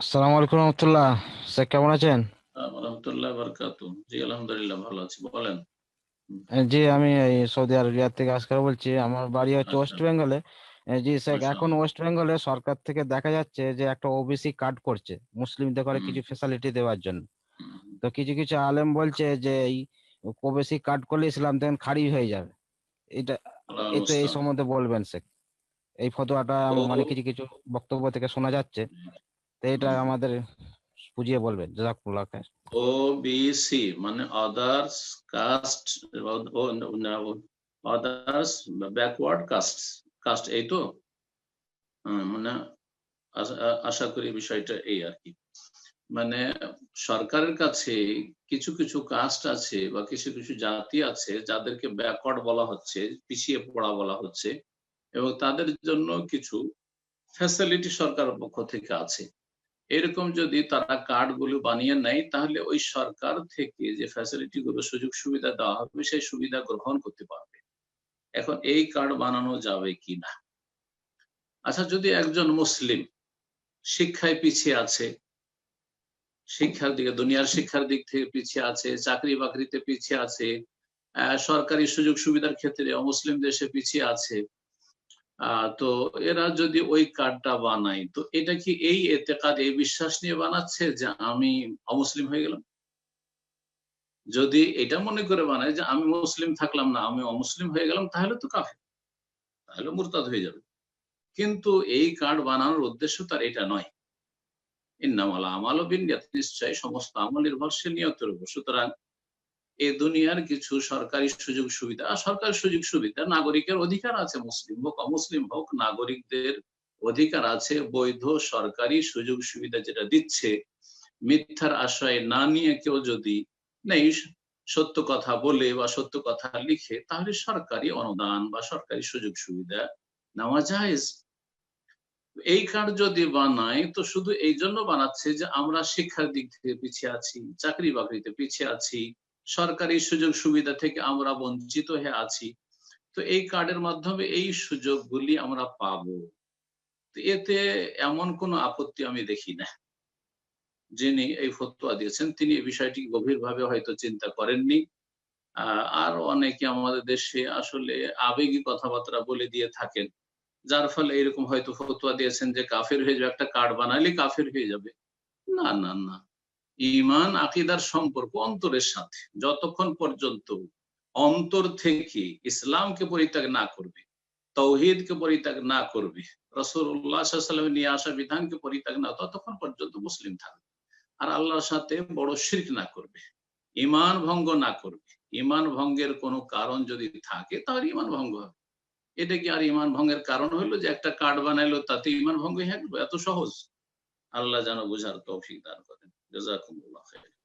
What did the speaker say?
আসসালামু আলাইকুম রহমতুল্লাহ। স্যার কেমন আছেন? রহমতুল্লাহ বরকাতু জি আলহামদুলিল্লাহ ভালো আছি। বলেন। জি আমি এই সৌদি আরবিয়া থেকে আজকাল বলছি আমার বাড়ি হচ্ছে আচ্ছা। ওয়েস্ট বেঙ্গলে। জি স্যার আচ্ছা। এখন ওয়েস্ট বেঙ্গলে সরকার থেকে দেখা যাচ্ছে যে একটা ওবিসি কার্ড করছে মুসলিমদের করে কিছু ফ্যাসিলিটি দেওয়ার জন্য। তো কিছু কিছু আলেম বলছে যে এই ওবিসি কার্ড করলে ইসলাম থেকে খারিজ হয়ে যাবে। এটা আল্লাহ এই সম্বন্ধে বলবেন স্যার। এই ফতোয়াটা মানে কিছু কিছু বক্তব্য থেকে শোনা যাচ্ছে। এটা আমাদের বুঝিয়ে বলবেন জাজাকুল্লাহ খায়ের ও বি সি মানে others caste others backward caste caste এই তো? হ্যাঁ, মানে আশা করি বিষয়টা এই আর কি। মানে সরকারের কাছে কিছু কিছু কাস্ট আছে বা কিছু কিছু জাতি আছে যাদেরকে ব্যাকওয়ার্ড বলা হচ্ছে পিছিয়ে পড়া বলা হচ্ছে এবং তাদের জন্য কিছু ফ্যাসিলিটি সরকারের পক্ষ থেকে আছে। এরকম যদি তারা কার্ডগুলো বানিয়ে নেয়, তাহলে ওই সরকার থেকে যে ফ্যাসিলিটি গুলো সুযোগ সুবিধা দেওয়া হবে, সেই সুবিধা গ্রহণ করতে পারবে। এখন এই কার্ড বানানো যাবে কি না? আচ্ছা যদি একজন মুসলিম শিক্ষায় পিছিয়ে আছে, শিক্ষার দিকে, দুনিয়ার শিক্ষার দিক থেকে পিছিয়ে আছে চাকরি বাকরিতে পিছিয়ে আছে সরকারি সুযোগ সুবিধার ক্ষেত্রে অমুসলিম দেশে পিছিয়ে আছে তো এরা যদি ওই কার্ডটা বানায়, তো এটা কি এই এতেকাদ এই বিশ্বাস নিয়ে বানাচ্ছে যে আমি অমুসলিম হয়ে গেলাম? যদি এটা মনে করে বানায় যে আমি মুসলিম থাকলাম না, আমি অমুসলিম হয়ে গেলাম, তাহলে তো কাফে তাহলে মুরতাদ হয়ে যাবে। কিন্তু এই কার্ড বানানোর উদ্দেশ্য তার এটা নয়। ইন্নামাল আমাল বিনিয়াত নিশ্চয় সমস্ত আমল নির্ভরশীল নিয়তের উপর। সুতরাং এই দুনিয়ার কিছু সরকারি সুযোগ সুবিধা, সরকারি সুযোগ সুবিধা নাগরিকের অধিকার আছে, মুসলিম হোক, অমুসলিম হোক, নাগরিকদের অধিকার আছে, বৈধ সরকারি সুযোগ সুবিধা যেটা দিচ্ছে, মিথ্যার আশ্রয় না নিয়ে কেউ যদি নেই, সত্য কথা বলে বা সত্য কথা লিখে, তাহলে সরকারি অনুদান বা সরকারি সুযোগ সুবিধা নেওয়া যায় এই কার্ড যদি বানায় তো শুধু এই জন্য বানাচ্ছে যে আমরা শিক্ষার দিক থেকে পিছিয়ে আছি চাকরি বাকরিতে পিছিয়ে আছি সরকারি সুযোগ সুবিধা থেকে আমরা বঞ্চিত হয়ে আছি। তো এই কার্ডের মাধ্যমে এই সুযোগগুলি আমরা পাব। এতে এমন কোনো আপত্তি আমি দেখি না। যিনি এই ফতোয়া দিয়েছেন, তিনি এই বিষয়টি গভীরভাবে হয়তো চিন্তা করেননি। আর অনেকে আমাদের দেশে আসলে আবেগী কথাবার্তা বলে দিয়ে থাকেন, যার ফলে এরকম হয়তো ফতোয়া দিয়েছেন যে কাফের হয়ে যাবে একটা কার্ড বানালে কাফের হয়ে যাবে। না না না। ইমান, আকিদার সম্পর্ক অন্তরের সাথে। যতক্ষণ পর্যন্ত অন্তর থেকে ইসলামকে পরিত্যাগ না করবে, তৌহিদকে পরিত্যাগ না করবে রসুল্লাহ সাল্লামের নিয়ে আসা বিধানকে পরিত্যাগ না, ততক্ষণ পর্যন্ত মুসলিম থাকবে। আর আল্লাহর সাথে বড় শির্ক না করবে, ইমান ভঙ্গ না করবে। ইমান ভঙ্গের কোনো কারণ যদি থাকে, তাহলে ইমান ভঙ্গ হবে। এটা কি আর ইমান ভঙ্গের কারণ হলো যে একটা কার্ড বানাইলো, তাতে ইমান ভঙ্গ হয়ে গেল এত সহজ। আল্লাহ যেন বুঝার তৌফিক দান করেন। জাজাকুমুল্লাহ খাইর।